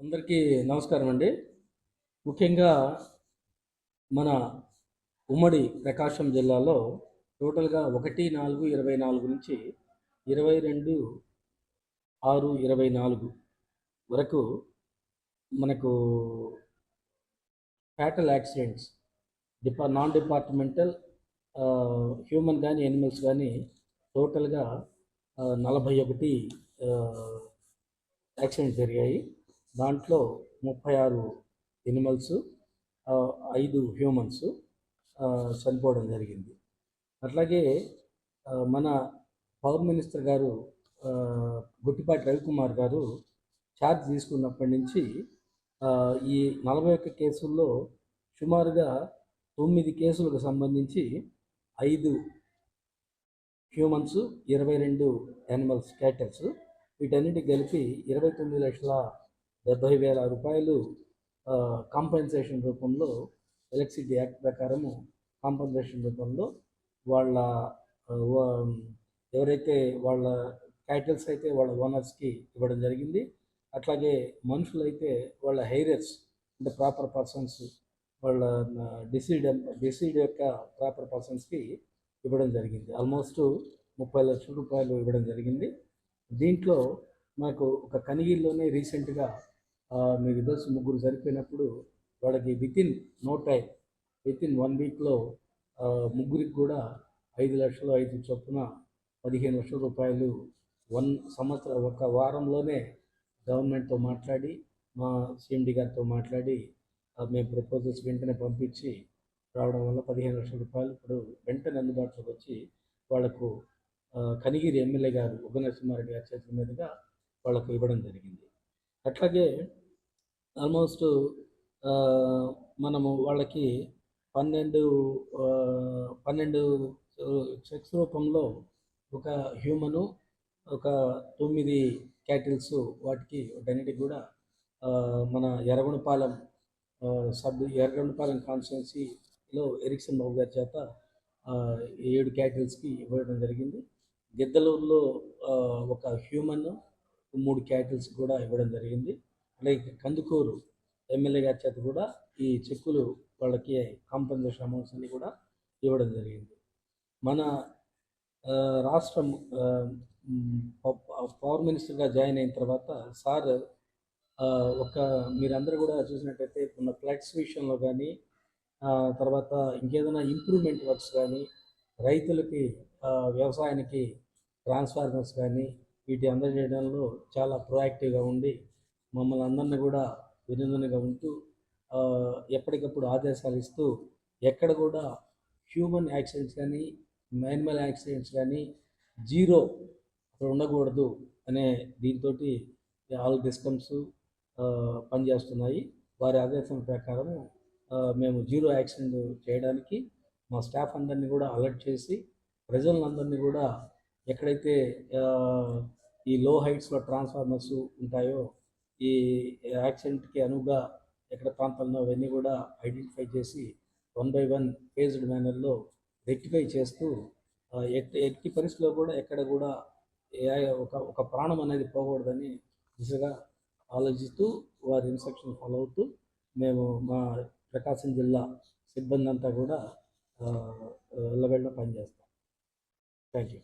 అందరికీ నమస్కారం అండి. ముఖ్యంగా మన ఉమ్మడి ప్రకాశం జిల్లాలో టోటల్గా ఒకటి నాలుగు ఇరవై నాలుగు నుంచి ఇరవై రెండు ఆరు ఇరవై నాలుగు వరకు మనకు ఫ్యాటల్ యాక్సిడెంట్స్ డిపా నాన్ డిపార్ట్మెంటల్ హ్యూమన్ కానీ యానిమల్స్ కానీ టోటల్గా నలభై ఒకటి యాక్సిడెంట్స్ జరిగాయి. దాంట్లో ముప్పై ఆరు ఎనిమల్స్ ఐదు హ్యూమన్స్ చనిపోవడం జరిగింది. అట్లాగే మన పవర్ మినిస్టర్ గారు గుట్టిపాటి రవికుమార్ గారు ఛార్జ్ తీసుకున్నప్పటి నుంచి ఈ నలభై ఒక్క కేసుల్లో సుమారుగా తొమ్మిది కేసులకు సంబంధించి ఐదు హ్యూమన్స్ ఇరవై రెండు యానిమల్స్ క్యాటల్స్ వీటన్నిటి కలిపి ఇరవై తొమ్మిది లక్షల డెబ్బై వేల రూపాయలు కాంపెన్సేషన్ రూపంలో ఎలక్ట్రిసిటీ యాక్ట్ ప్రకారము కాంపెన్సేషన్ రూపంలో వాళ్ళ ఎవరైతే వాళ్ళ క్యాటల్స్ అయితే వాళ్ళ ఓనర్స్కి ఇవ్వడం జరిగింది. అట్లాగే మనుషులు అయితే వాళ్ళ హెయిరర్స్ అంటే ప్రాపర్ పర్సన్స్ వాళ్ళ డిసీడ్ డిసీడ్ యొక్క ప్రాపర్ పర్సన్స్కి ఇవ్వడం జరిగింది. ఆల్మోస్ట్ ముప్పై లక్షల రూపాయలు ఇవ్వడం జరిగింది. దీంట్లో మాకు ఒక కనిగిరిలోనే రీసెంట్గా మీకు తెలుసు ముగ్గురు సరిపోయినప్పుడు వాళ్ళకి within no time within one వీక్లో ముగ్గురికి కూడా ఐదు లక్షలు ఐదు చొప్పున పదిహేను లక్షల రూపాయలు వన్ సంవత్సరం ఒక వారంలోనే గవర్నమెంట్తో మాట్లాడి మా సిఎండి గారితో మాట్లాడి మేము ప్రపోజల్స్ వెంటనే పంపించి రావడం వల్ల పదిహేను లక్షల రూపాయలు ఇప్పుడు వెంటనే అందుబాటులోకి వచ్చి వాళ్ళకు కనిగిరి ఎమ్మెల్యే గారు ఉగనరసింహారెడ్డి గారి చేతుల మీదుగా వాళ్ళకు ఇవ్వడం జరిగింది. అట్లాగే ఆల్మోస్ట్ మనము వాళ్ళకి పన్నెండు పన్నెండు చెక్స్ రూపంలో ఒక హ్యూమను ఒక తొమ్మిది క్యాటిల్స్ వాటికి వాటన్నిటికి కూడా మన ఎర్రగొండపాలెం సబ్ ఎర్రగొండపాలెం కాన్స్టిట్యున్సీలో ఎరిక్సన్ బాబు గారి చేత ఏడు క్యాటిల్స్కి ఇవ్వడం జరిగింది. గిద్దలూరులో ఒక హ్యూమన్ మూడు క్యాటిల్స్ కూడా ఇవ్వడం జరిగింది. అలాగే కందుకూరు ఎమ్మెల్యే గారి చేత కూడా ఈ చెక్కులు వాళ్ళకి కాంపన్సేషన్ అమౌంట్స్ అన్ని కూడా ఇవ్వడం జరిగింది. మన రాష్ట్రం పవర్ మినిస్టర్గా జాయిన్ అయిన తర్వాత సార్ ఒక మీరందరూ కూడా చూసినట్టయితే ఉన్న ఫ్లెక్స్ విషయంలో కానీ తర్వాత ఇంకేదైనా ఇంప్రూవ్మెంట్ వర్క్స్ కానీ రైతులకి వ్యవసాయానికి ట్రాన్స్ఫార్మర్స్ కానీ వీటి అందజేయడంలో చాలా ప్రొయాక్టివ్గా ఉండి మమ్మల్ని అందరినీ కూడా వినూనంగా ఉంటూ ఎప్పటికప్పుడు ఆదేశాలు ఇస్తూ ఎక్కడ కూడా హ్యూమన్ యాక్సిడెంట్స్ కానీ యానిమల్ యాక్సిడెంట్స్ కానీ జీరో అక్కడ ఉండకూడదు అనే దీంతో ఆల్ డిస్కమ్స్ పనిచేస్తున్నాయి. వారి ఆదేశం ప్రకారం మేము జీరో యాక్సిడెంట్ చేయడానికి మా స్టాఫ్ అందరినీ కూడా అలర్ట్ చేసి ప్రజలందరినీ కూడా ఎక్కడైతే ఈ లో హైట్స్లో ట్రాన్స్ఫార్మర్స్ ఉంటాయో ఈ యాక్సిడెంట్కి అనువుగా ఎక్కడ ప్రాంతాల్లో అవన్నీ కూడా ఐడెంటిఫై చేసి వన్ బై వన్ ఫేజ్డ్ మేనర్లో రెక్టిఫై చేస్తూ ఎట్టి ఎట్టి పరిస్థితిలో కూడా ఎక్కడ కూడా ఏ- ఒక ఒక ప్రాణం అనేది పోకూడదని దిశగా ఆలోచిస్తూ వారి ఇన్స్ట్రక్షన్ ఫాలో అవుతూ మేము మా ప్రకాశం జిల్లా సిబ్బంది అంతా కూడా వెళ్ళబెళ్ళ పనిచేస్తాం థ్యాంక్ యూ